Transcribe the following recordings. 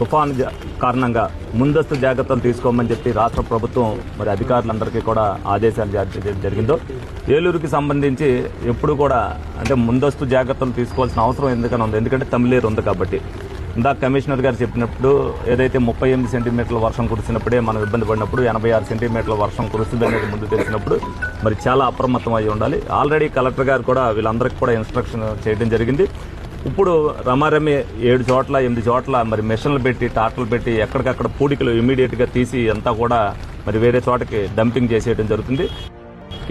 తుఫాను కారణంగా ముందస్తు జాగ్రత్తలు తీసుకోమని చెప్పి రాష్ట్ర ప్రభుత్వం మరి అధికారులందరికీ కూడా ఆదేశాలు జారీ జరిగిందో ఏలూరుకి సంబంధించి ఎప్పుడు కూడా అంటే ముందస్తు జాగ్రత్తలు తీసుకోవాల్సిన అవసరం ఎందుకని ఉంది? ఎందుకంటే తమిళేరు ఉంది కాబట్టి. ఇందాక కమిషనర్ గారు చెప్పినప్పుడు ఏదైతే ముప్పై ఎనిమిది సెంటీమీటర్ల వర్షం కురిసినప్పుడే మనం ఇబ్బంది పడినప్పుడు ఎనభై ఆరు సెంటీమీటర్ల వర్షం కురుస్తుంది అనేది ముందు తెలిసినప్పుడు మరి చాలా అప్రమత్తం అయి ఉండాలి. ఆల్రెడీ కలెక్టర్ గారు కూడా వీళ్ళందరికీ కూడా ఇన్స్ట్రక్షన్ చేయడం జరిగింది. ఇప్పుడు రమారమి ఏడు చోట్ల ఎనిమిది చోట్ల మరి మిషన్లు పెట్టి టాటలు పెట్టి ఎక్కడికక్కడ పూడికలు ఇమీడియట్గా తీసి అంతా కూడా మరి వేరే చోటకి డంపింగ్ చేసేయడం జరుగుతుంది.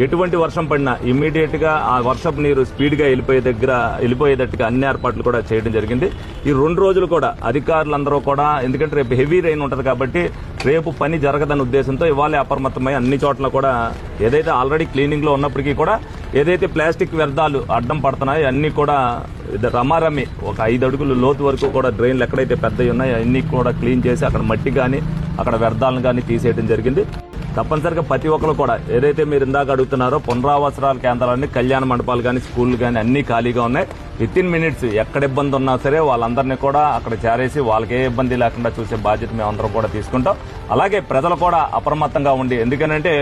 ఎటువంటి వర్షం పడినా ఇమ్మీడియట్గా ఆ వర్షపు నీరు స్పీడ్గా వెళ్ళిపోయే దగ్గర వెళ్ళిపోయేటట్టుగా అన్ని ఏర్పాట్లు కూడా చేయడం జరిగింది. ఈ రెండు రోజులు కూడా అధికారులందరూ కూడా ఎందుకంటే రేపు హెవీ రైన్ ఉంటుంది కాబట్టి రేపు పని జరగదన్న ఉద్దేశంతో ఇవాళ అప్రమత్తమై అన్ని చోట్ల కూడా ఏదైతే ఆల్రెడీ క్లీనింగ్లో ఉన్నప్పటికీ కూడా ఏదైతే ప్లాస్టిక్ వ్యర్థాలు అడ్డం పడుతున్నాయో అన్ని కూడా రమారమి. ఒక ఐదు అడుగులు లోతు వరకు కూడా డ్రైన్లు ఎక్కడైతే పెద్దవి ఉన్నాయో అన్ని కూడా క్లీన్ చేసి అక్కడ మట్టి కానీ అక్కడ వ్యర్థాలను కానీ తీసేయడం జరిగింది. తప్పనిసరిగా ప్రతి ఒక్కరు కూడా ఏదైతే మీరు ఇందాక అడుగుతున్నారో పునరావసరాల కేంద్రాలన్నీ కళ్యాణ మండపాలు కానీ స్కూళ్ళు కానీ అన్ని ఖాళీగా ఉన్నాయి. విత్ ఇన్ మినిట్స్ ఎక్కడ ఇబ్బంది ఉన్నా సరే వాళ్ళందరినీ కూడా అక్కడ చేరేసి వాళ్ళకి ఏ ఇబ్బంది లేకుండా చూసే బాధ్యత మేము కూడా తీసుకుంటాం. అలాగే ప్రజలు కూడా అప్రమత్తంగా ఉండి ఎందుకనంటే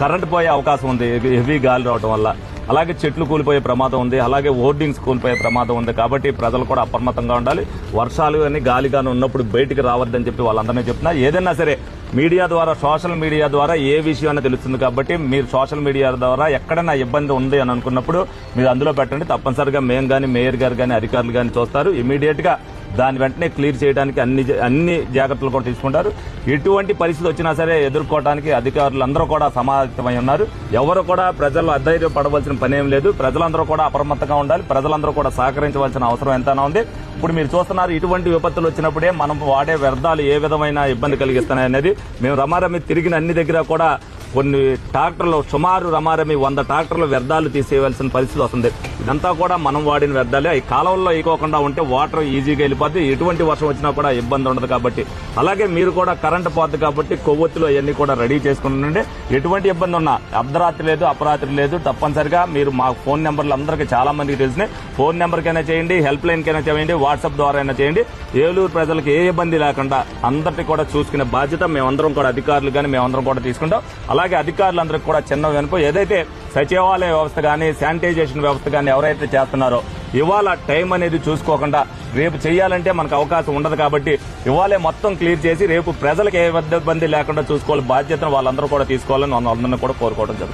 కరెంట్ పోయే అవకాశం ఉంది. హెవీ గాలి రావడం వల్ల. అలాగే చెట్లు కూలిపోయే ప్రమాదం ఉంది. అలాగే హోర్డింగ్స్ కూలిపోయే ప్రమాదం ఉంది. కాబట్టి ప్రజలు కూడా అప్రమత్తంగా ఉండాలి. వర్షాలు కానీ గాలి కానీ ఉన్నప్పుడు బయటికి రావద్దని చెప్పి వాళ్ళందరినీ చెప్తున్నా. ఏదైనా సరే మీడియా ద్వారా సోషల్ మీడియా ద్వారా ఏ విషయాన్ని తెలుస్తుంది కాబట్టి మీరు సోషల్ మీడియా ద్వారా ఎక్కడైనా ఇబ్బంది ఉంది అని అనుకున్నప్పుడు మీరు అందులో పెట్టండి. తప్పనిసరిగా మేము కానీ మేయర్ గారు కానీ అధికారులు కానీ చూస్తారు. ఇమీడియట్గా దాని వెంటనే క్లియర్ చేయడానికి అన్ని అన్ని జాగ్రత్తలు కూడా తీసుకుంటారు. ఎటువంటి పరిస్థితి వచ్చినా సరే ఎదుర్కోవడానికి అధికారులు అందరూ కూడా సమాయత్తమై ఉన్నారు. ఎవరు కూడా ప్రజలు అధైర్య పడవలసిన పని ఏం లేదు. ప్రజలందరూ కూడా అప్రమత్తంగా ఉండాలి. ప్రజలందరూ కూడా సహకరించవలసిన అవసరం ఎంతైనా ఉంది. ఇప్పుడు మీరు చూస్తున్నారు ఇటువంటి విపత్తులు వచ్చినప్పుడే మనం వాడే వ్యర్థాలు ఏ విధమైన ఇబ్బంది కలిగిస్తున్నాయి అనేది మేము రమారమి తిరిగిన అన్ని దగ్గర కూడా కొన్ని ట్రాక్టర్లు సుమారు రమారమి వంద ట్రాక్టర్లు వ్యర్థాలు తీసేయవలసిన పరిస్థితి వస్తుంది. ఇదంతా కూడా మనం వాడిన వ్యర్థాలే. ఈ కాలంలో ఈకోకుండా ఉంటే వాటర్ ఈజీగా వెళ్ళిపోద్ది. ఎటువంటి వర్షం వచ్చినా కూడా ఇబ్బంది ఉండదు కాబట్టి. అలాగే మీరు కూడా కరెంట్ పోద్ది కాబట్టి కొవ్వొత్తులు అవన్నీ కూడా రెడీ చేసుకుంటుండే ఎటువంటి ఇబ్బంది ఉన్నా అర్ధరాత్రి లేదు అపరాత్రి లేదు తప్పనిసరిగా మీరు మా ఫోన్ నెంబర్లు అందరికీ చాలా మందికి తెలిసినాయి ఫోన్ నెంబర్కైనా చేయండి హెల్ప్ లైన్కైనా చేయండి వాట్సాప్ ద్వారా అయినా చేయండి. ఏలూరు ప్రజలకు ఏ ఇబ్బంది లేకుండా అందరినీ కూడా చూసుకునే బాధ్యత మేమందరం కూడా అధికారులు కానీ మేమందరం కూడా తీసుకుంటాం. అలాగే అలాగే అధికారులందరికీ కూడా చిన్న వెనుక ఏదైతే సచివాలయ వ్యవస్థ కానీ శానిటైజేషన్ వ్యవస్థ కానీ ఎవరైతే చేస్తున్నారో ఇవాళ టైం అనేది చూసుకోకుండా రేపు చేయాలంటే మనకు అవకాశం ఉండదు కాబట్టి ఇవాళే మొత్తం క్లియర్ చేసి రేపు ప్రజలకు ఏ ఇబ్బంది లేకుండా చూసుకోవాలి బాధ్యతను వాళ్ళందరూ కూడా తీసుకోవాలని వాళ్ళందరినీ కూడా కోరుకోవడం జరుగుతుంది.